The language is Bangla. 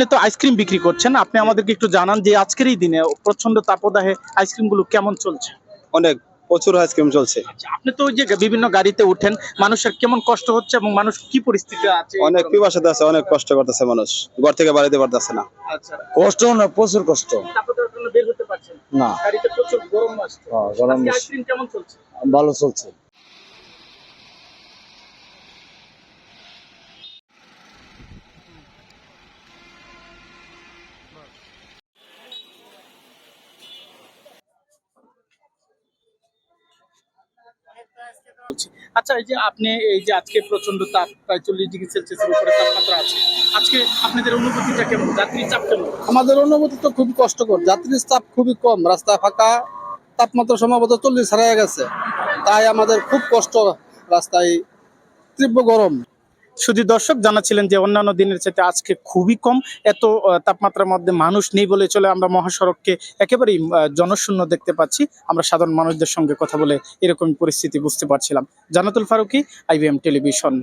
আপনি তো আইসক্রিম বিক্রি করছেন আপনি আমাদেরকে একটু জানান যে আজকের এই দিনে প্রচণ্ড তাপদাহে আইসক্রিমগুলো কেমন চলছে? অনেক প্রচুর আইসক্রিম চলছে। আচ্ছা আপনি তো ওই যে বিভিন্ন গাড়িতে উঠেন মানুষের কেমন কষ্ট হচ্ছে এবং মানুষ কি পরিস্থিতি আছে? অনেক পিপাসাতে আছে অনেক কষ্ট করতেছে মানুষ ঘর থেকে বাড়িতে পারতেছে না। আচ্ছা। কষ্ট না প্রচুর কষ্ট। তাপদাহের জন্য বের হতে পারছেন? না। গাড়িতে প্রচুর গরম আসছে। হ্যাঁ, গরম আজকে বেশি। আইসক্রিম কেমন চলছে। চলছে আচ্ছা এই যে আপনি এই যে আজকে প্রচণ্ড তাপ, প্রায় চল্লিশ ডিগ্রি সেলসিয়াসের উপরে তাপমাত্রা আছে, আজকে আপনাদের অনুভূতিটা কেমন? যাত্রীর চাপ কেমন? আমাদের অনুভূতি তো খুবই কষ্টকর। যাত্রীর চাপ খুবই কম, রাস্তা ফাঁকা, তাপমাত্রা সম্ভবত চল্লিশ হারিয়ে গেছে। তাই আমাদের খুব কষ্ট রাস্তায় তীব্র গরম। শুধু দর্শক জানাচ্ছিলেন যে অন্যান্য দিনের চাইতে আজকে খুবই কম। এত তাপমাত্রার মধ্যে মানুষ নেই বলে চলে আমরা মহাসড়ককে একেবারেই জনশূন্য দেখতে পাচ্ছি। আমরা সাধারণ মানুষদের সঙ্গে কথা বলে এরকম পরিস্থিতি বুঝতে পারছিলাম। Janatul Faruki, IBM television.